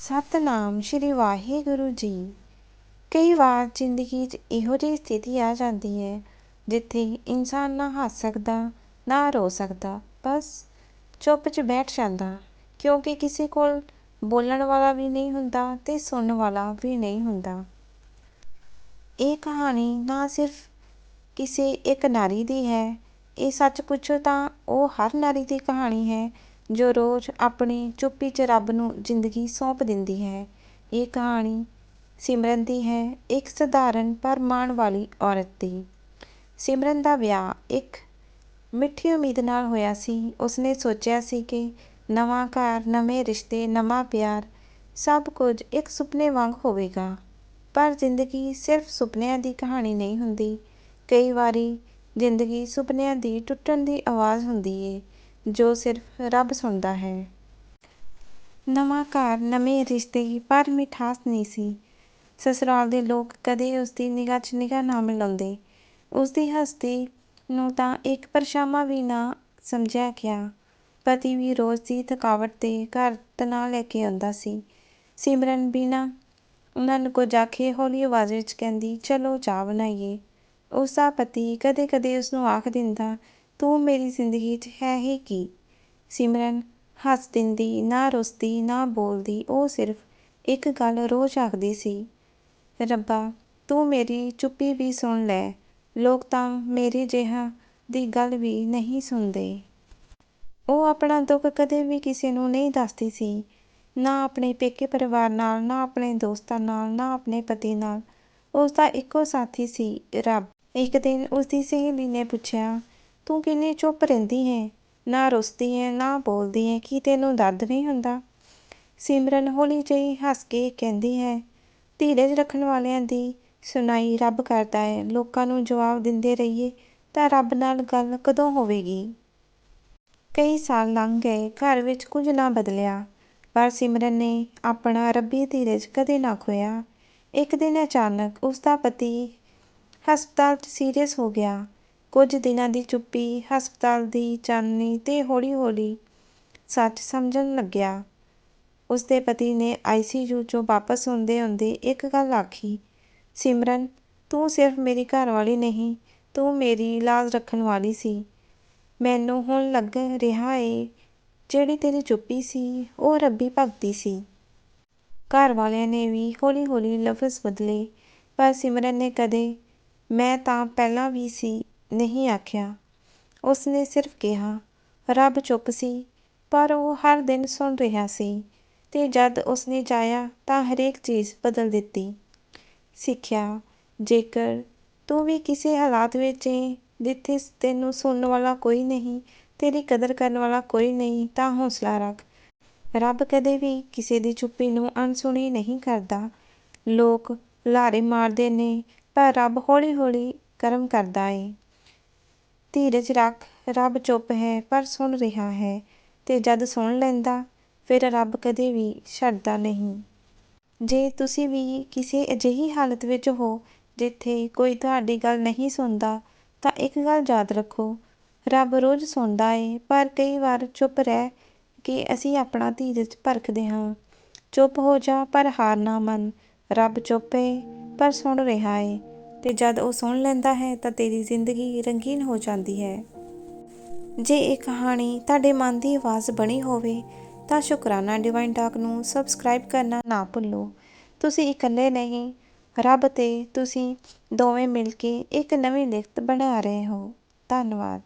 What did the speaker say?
ਸਤਨਾਮ ਸ਼੍ਰੀ ਵਾਹਿਗੁਰੂ ਜੀ। ਕਈ ਵਾਰ ਜ਼ਿੰਦਗੀ 'ਚ ਇਹੋ ਜਿਹੀ ਸਥਿਤੀ ਆ ਜਾਂਦੀ ਹੈ, ਜਿੱਥੇ ਇਨਸਾਨ ਨਾ ਹੱਸ ਸਕਦਾ, ਨਾ ਰੋ ਸਕਦਾ, ਬਸ ਚੁੱਪ 'ਚ ਬੈਠ ਜਾਂਦਾ। ਕਿਉਂਕਿ ਕਿਸੇ ਕੋਲ ਬੋਲਣ ਵਾਲਾ ਵੀ ਨਹੀਂ ਹੁੰਦਾ ਤੇ ਸੁਣਨ ਵਾਲਾ ਵੀ ਨਹੀਂ ਹੁੰਦਾ। ਇਹ ਕਹਾਣੀ ਨਾ ਸਿਰਫ ਕਿਸੇ ਇੱਕ ਨਾਰੀ ਦੀ ਹੈ, ਇਹ ਸੱਚ ਪੁੱਛੋ ਤਾਂ ਉਹ ਹਰ ਨਾਰੀ ਦੀ ਕਹਾਣੀ ਹੈ। ਜੋ ਰੋਜ਼ ਆਪਣੀ ਚੁੱਪੀ 'ਚ ਰੱਬ ਨੂੰ ਜ਼ਿੰਦਗੀ ਸੌਂਪ ਦਿੰਦੀ ਹੈ। ਇਹ ਕਹਾਣੀ ਸਿਮਰਨ ਦੀ ਹੈ ਇੱਕ ਸਧਾਰਨ ਪਰ ਮਾਣ ਵਾਲੀ ਔਰਤ ਦੀ। ਸਿਮਰਨ ਦਾ ਵਿਆਹ ਇੱਕ ਮਿੱਠੀ ਉਮੀਦ ਨਾਲ ਹੋਇਆ ਸੀ। ਉਸਨੇ ਸੋਚਿਆ ਸੀ ਕਿ ਨਵਾਂ ਘਰ, ਨਵੇਂ ਰਿਸ਼ਤੇ, ਨਵਾਂ ਪਿਆਰ ਸਭ ਕੁਝ ਇੱਕ ਸੁਪਨੇ ਵਾਂਗ ਹੋਵੇਗਾ। ਪਰ ਜ਼ਿੰਦਗੀ ਸਿਰਫ ਸੁਪਨਿਆਂ ਦੀ ਕਹਾਣੀ ਨਹੀਂ ਹੁੰਦੀ। ਕਈ ਵਾਰੀ ਜ਼ਿੰਦਗੀ ਸੁਪਨਿਆਂ ਦੀ ਟੁੱਟਣ ਦੀ ਆਵਾਜ਼ ਹੁੰਦੀ ਏ। ਜੋ ਸਿਰਫ ਰੱਬ ਸੁਣਦਾ ਹੈ। ਨਵਾਂ ਘਰ, ਨਵੇਂ ਰਿਸ਼ਤੇ, ਪਰ ਮਿਠਾਸ ਨਹੀਂ ਸੀ। ਸਸੁਰਾਲ ਦੇ ਲੋਕ ਕਦੇ ਉਸਦੀ ਨਿਗਾਹ 'ਚ ਨਿਗਾਹ ਨਾ ਮਿਲਾਉਂਦੇ। ਉਸਦੀ ਹਸਤੀ ਨੂੰ ਤਾਂ ਇੱਕ ਪਰਛਾਵਾਂ ਵੀ ਨਾ ਸਮਝਿਆ ਗਿਆ। ਪਤੀ ਵੀ ਰੋਜ਼ ਦੀ ਥਕਾਵਟ ਤੇ ਘਰ ਤਣਾਅ ਲੈ ਕੇ ਆਉਂਦਾ ਸੀ। ਸਿਮਰਨ ਬਿਨਾਂ ਉਹਨਾਂ ਨੂੰ ਕੁਝ ਆਖੇ ਹੌਲੀ ਆਵਾਜ਼ ਵਿੱਚ ਕਹਿੰਦੀ, ਚਲੋ ਚਾਹ ਬਣਾਈਏ। ਉਸਦਾ ਪਤੀ ਕਦੇ ਕਦੇ ਉਸਨੂੰ ਆਖ ਦਿੰਦਾ ਤੂੰ ਮੇਰੀ ਜ਼ਿੰਦਗੀ 'ਚ ਹੈ ਹੀ ਕੀ? ਸਿਮਰਨ, ਹੱਸ ਦਿੰਦੀ, ਨਾ ਰੁੱਸਦੀ, ਨਾ ਬੋਲਦੀ, ਉਹ ਸਿਰਫ ਇੱਕ ਗੱਲ ਰੋਜ਼ ਆਖਦੀ ਸੀ, ਰੱਬਾ, ਤੂੰ ਮੇਰੀ ਚੁੱਪੀ ਵੀ ਸੁਣ ਲੈ, ਲੋਕ ਤਾਂ ਮੇਰੇ ਜਿਹਾ ਦੀ ਗੱਲ ਵੀ ਨਹੀਂ ਸੁਣਦੇ। ਉਹ ਆਪਣਾ ਦੁੱਖ ਕਦੇ ਵੀ ਕਿਸੇ ਨੂੰ ਨਹੀਂ ਦੱਸਦੀ ਸੀ, ਨਾ ਆਪਣੇ ਪੇਕੇ ਪਰਿਵਾਰ ਨਾਲ, ਨਾ ਆਪਣੇ ਦੋਸਤਾਂ ਨਾਲ, ਨਾ ਆਪਣੇ ਪਤੀ ਨਾਲ। ਉਸ ਦਾ ਇੱਕੋ ਸਾਥੀ ਸੀ, ਰੱਬ। ਇੱਕ ਦਿਨ ਉਸਦੀ ਸਹੇਲੀ ਨੇ ਪੁੱਛਿਆ ਤੂੰ ਕਿੰਨੀ ਚੁੱਪ ਰਹਿੰਦੀ ਹੈ? ਨਾ ਰੁੱਸਦੀ ਹੈ, ਨਾ ਬੋਲਦੀ ਹੈ, ਕੀ ਤੈਨੂੰ ਦਰਦ ਨਹੀਂ ਹੁੰਦਾ? ਸਿਮਰਨ ਹੌਲੀ ਜਿਹੀ ਹੱਸ ਕੇ ਕਹਿੰਦੀ ਹੈ, ਧੀਰਜ ਰੱਖਣ ਵਾਲਿਆਂ ਦੀ ਸੁਣਾਈ ਰੱਬ ਕਰਦਾ ਹੈ। ਲੋਕਾਂ ਨੂੰ ਜਵਾਬ ਦਿੰਦੇ ਰਹੀਏ ਤਾਂ ਰੱਬ ਨਾਲ ਗੱਲ ਕਦੋਂ ਹੋਵੇਗੀ? ਕਈ ਸਾਲ ਲੰਘ ਗਏ, ਘਰ ਵਿੱਚ ਕੁਝ ਨਾ ਬਦਲਿਆ, ਪਰ ਸਿਮਰਨ ਨੇ ਆਪਣਾ ਰੱਬੀ ਧੀਰਜ ਕਦੇ ਨਾ ਖੋਇਆ। ਇੱਕ ਦਿਨ ਅਚਾਨਕ ਉਸ ਦਾ ਪਤੀ ਹਸਪਤਾਲ 'ਚ ਸੀਰੀਅਸ ਹੋ ਗਿਆ। ਕੁਝ ਦਿਨਾਂ ਦੀ ਚੁੱਪੀ ਹਸਪਤਾਲ ਦੀ ਚਾਨਣੀ ਅਤੇ ਹੌਲੀ ਹੌਲੀ ਸੱਚ ਸਮਝਣ ਲੱਗਿਆ। ਉਸਦੇ ਪਤੀ ਨੇ ਆਈ ਸੀ ਯੂ 'ਚੋਂ ਵਾਪਸ ਆਉਂਦੇ ਆਉਂਦੇ ਇੱਕ ਗੱਲ ਆਖੀ, ਸਿਮਰਨ, ਤੂੰ ਸਿਰਫ ਮੇਰੀ ਘਰਵਾਲੀ ਨਹੀਂ, ਤੂੰ ਮੇਰੀ ਲਾਜ ਰੱਖਣ ਵਾਲੀ ਸੀ। ਮੈਨੂੰ ਹੁਣ ਲੱਗ ਰਿਹਾ ਏ, ਜਿਹੜੀ ਤੇਰੀ ਚੁੱਪੀ ਸੀ, ਉਹ ਰੱਬੀ ਭਗਤੀ ਸੀ ਘਰ ਵਾਲਿਆਂ ਨੇ ਵੀ ਹੌਲੀ ਹੌਲੀ ਲਫ਼ਜ਼ ਬਦਲੇ, ਪਰ ਸਿਮਰਨ ਨੇ ਕਦੇ, ਮੈਂ ਤਾਂ ਪਹਿਲਾਂ ਵੀ ਸੀ ਨਹੀਂ ਆਖਿਆ। ਉਸਨੇ ਸਿਰਫ ਕਿਹਾ, ਰੱਬ ਚੁੱਪ ਸੀ, ਪਰ ਉਹ ਹਰ ਦਿਨ ਸੁਣ ਰਿਹਾ ਸੀ ਅਤੇ ਜਦ ਉਸਨੇ ਚਾਹਿਆ ਤਾਂ ਹਰੇਕ ਚੀਜ਼ ਬਦਲ ਦਿੱਤੀ। ਸਿੱਖਿਆ, ਜੇਕਰ ਤੂੰ ਵੀ ਕਿਸੇ ਹਾਲਾਤ ਵਿੱਚ ਏ, ਜਿੱਥੇ ਤੈਨੂੰ ਸੁਣਨ ਵਾਲਾ ਕੋਈ ਨਹੀਂ, ਤੇਰੀ ਕਦਰ ਕਰਨ ਵਾਲਾ ਕੋਈ ਨਹੀਂ, ਤਾਂ ਹੌਂਸਲਾ ਰੱਖ। ਰੱਬ ਕਦੇ ਵੀ ਕਿਸੇ ਦੀ ਚੁੱਪੀ ਨੂੰ ਅਣਸੁਣੀ ਨਹੀਂ ਕਰਦਾ। ਲੋਕ ਲਾਰੇ ਮਾਰਦੇ ਨੇ, ਪਰ ਰੱਬ ਹੌਲੀ ਹੌਲੀ ਕਰਮ ਕਰਦਾ ਏ। ਧੀਰਜ ਰੱਖ, ਰੱਬ ਚੁੱਪ ਹੈ, ਪਰ ਸੁਣ ਰਿਹਾ ਹੈ, ਤੇ ਜਦ ਸੁਣ ਲੈਂਦਾ, ਫਿਰ ਰੱਬ ਕਦੇ ਵੀ ਛੱਡਦਾ ਨਹੀਂ। ਜੇ ਤੁਸੀਂ ਵੀ ਕਿਸੇ ਅਜਿਹੀ ਹਾਲਤ ਵਿੱਚ ਹੋ, ਜਿੱਥੇ ਕੋਈ ਤੁਹਾਡੀ ਗੱਲ ਨਹੀਂ ਸੁਣਦਾ, ਤਾਂ ਇੱਕ ਗੱਲ ਯਾਦ ਰੱਖੋ, ਰੱਬ ਰੋਜ਼ ਸੁਣਦਾ ਏ, ਪਰ ਕਈ ਵਾਰ ਚੁੱਪ ਰਹਿ ਕੇ ਅਸੀਂ ਆਪਣਾ ਧੀਰਜ ਪਰਖਦੇ ਹਾਂ। ਚੁੱਪ ਹੋ ਜਾ, ਪਰ ਹਾਰ ਨਾ ਮੰਨ, ਰੱਬ ਚੁੱਪ ਏ, ਪਰ ਸੁਣ ਰਿਹਾ ਏ। ਤੇ ਜਦ ਉਹ ਸੁਣ ਲੈਂਦਾ ਹੈ ਤਾਂ ਤੇਰੀ ਜ਼ਿੰਦਗੀ ਰੰਗੀਨ ਹੋ ਜਾਂਦੀ ਹੈ। ਜੇ ਇਹ ਕਹਾਣੀ ਤੁਹਾਡੇ ਮਨ ਦੀ ਆਵਾਜ਼ ਬਣੀ ਹੋਵੇ ਤਾਂ ਸ਼ੁਕਰਾਨਾ ਡਿਵਾਈਨ ਟਾਕ ਨੂੰ ਸਬਸਕ੍ਰਾਈਬ ਕਰਨਾ ਨਾ ਭੁੱਲੋ। ਤੁਸੀਂ ਇਕੱਲੇ ਨਹੀਂ, ਰੱਬ ਤੇ ਤੁਸੀਂ ਦੋਵੇਂ ਮਿਲ ਕੇ ਇੱਕ ਨਵੀਂ ਲਿਖਤ ਬਣਾ ਰਹੇ ਹੋ। ਧੰਨਵਾਦ।